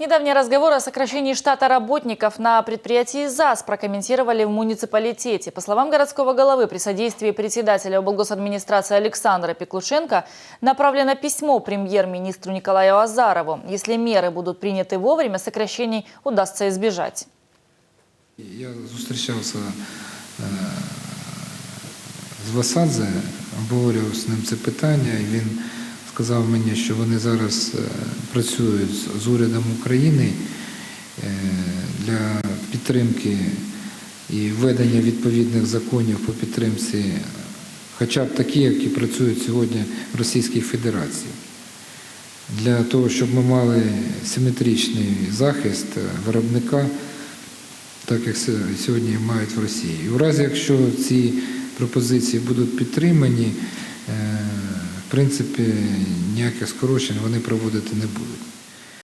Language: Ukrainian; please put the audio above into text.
Недавний разговор о сокращении штата работников на предприятии ЗАЗ прокомментировали в муниципалитете. По словам городского головы, при содействии председателя облгосадминистрации Александра Пеклушенко направлено письмо премьер-министру Николаю Азарову. Если меры будут приняты вовремя, сокращений удастся избежать. Я зустрічався е, з Васадзе, обговорював з ним це питання, і він сказав мені, що вони зараз е, працюють з- урядом України е, для підтримки і введення відповідних законів по підтримці, хоча б такі, які працюють сьогодні в Російській Федерації. Для того, щоб ми мали симетричний захист е, виробника так як сьогодні мають в Росії. І в разі, якщо ці пропозиції будуть підтримані, принципі, ніяких скорочень вони проводити не будуть.